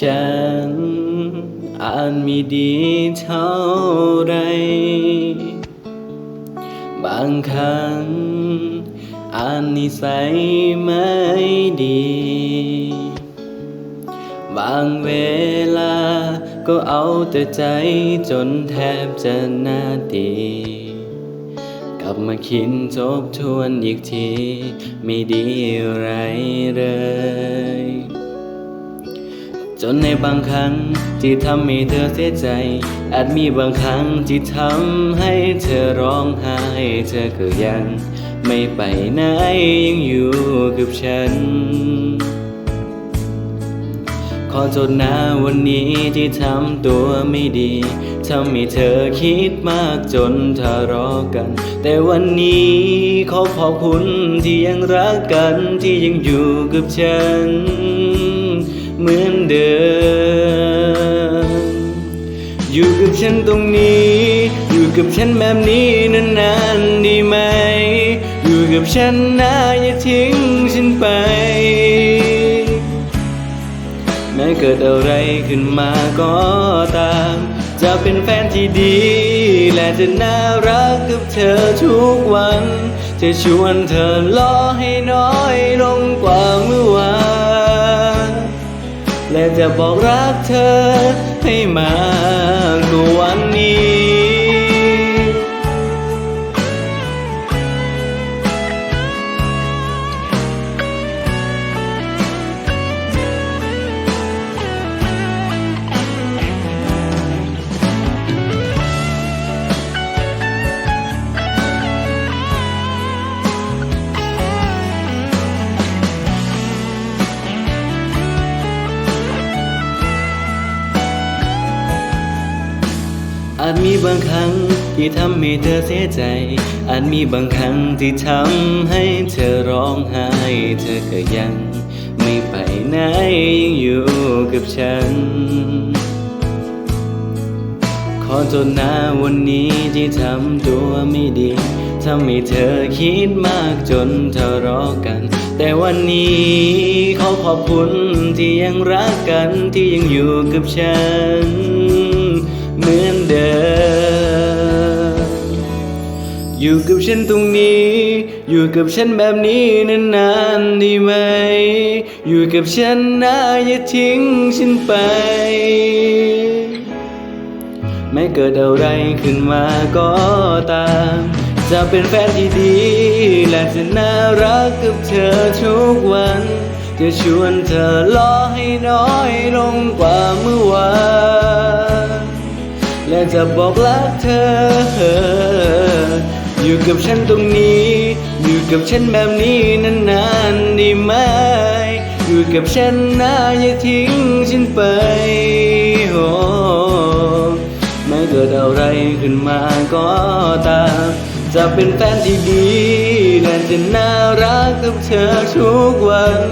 ฉันอาจมีดีเท่าไร บางครั้งอาจนิสัยไม่ดี บางเวลาก็เอาแต่ใจจนแทบจะหน้าตีกลับมาคิดทบทวนอีกที ไม่ดีอะไรเลย นในบางครั้งที่ทำให้เธอเสียใจ อาจมีบางครั้งที่ทำให้เธอร้องไห้ เธอก็ยังไม่ไปไหนยังอยู่กับฉัน ขอโทษนะวันนี้ที่ทำตัวไม่ดีทำให้เธอคิดมากจนทะเลาะกัน แต่วันนี้ขอขอบคุณที่ยังรักกันที่ยังอยู่กับฉัน เหมือนเดิม อยู่กับฉันตรงนี้ อยู่กับฉันแบบนี้นานๆดีไหม อยู่กับฉันนะอย่าทิ้งฉันไป แม้เกิดอะไรขึ้นมาก็ตาม จะเป็นแฟนที่ดี และจะน่ารักกับเธอทุกวัน จะชวนเธอล้อให้น้อยลงกว่า จะบอกรักเธอให้มากกว่าวันนี้ อาจมีบางครั้งที่ทำให้เธอเสียใจ อาจมีบางครั้งที่ทำให้เธอร้องไห้ เธอก็ยังไม่ไปไหนยังอยู่กับฉัน ขอโทษนะวันนี้ที่ทำตัวไม่ดีทำให้เธอคิดมากจนทะเลาะกัน แต่วันนี้ขอขอบคุณที่ยังรักกันที่ยังอยู่กับฉัน เหมือนเดิม อยู่กับฉันตรงนี้ อยู่กับฉันแบบนี้นานๆได้ไหม อยู่กับฉันนะอย่าทิ้งฉันไป ไม่เกิดอะไรขึ้นมาก็ตาม จะเป็นแฟนที่ดี และจะน่ารักกับเธอทุกวันจะชวนเธอล้อให้น้อยลงกว่าเมื่อวาน จะบอกรักเธอ อยู่กับฉันตรงนี้ อยู่กับฉันแบบนี้นานๆได้ไหม อยู่กับฉันนะอย่าทิ้งฉันไปโอ้ไม่เกิดอะไรขึ้นมาก็ตาม จะเป็นแฟนที่ดีและจะน่ารักกับเธอทุกวัน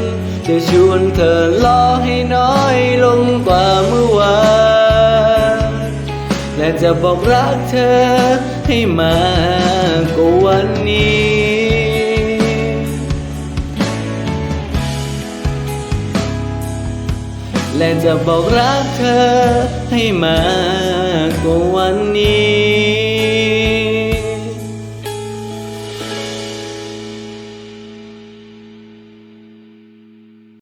จะชวนเธอล้อให้น้อย จะบอกรักเธอ ให้มากกว่าวันนี้และจะบอกรักเธอให้มากกว่าวันนี้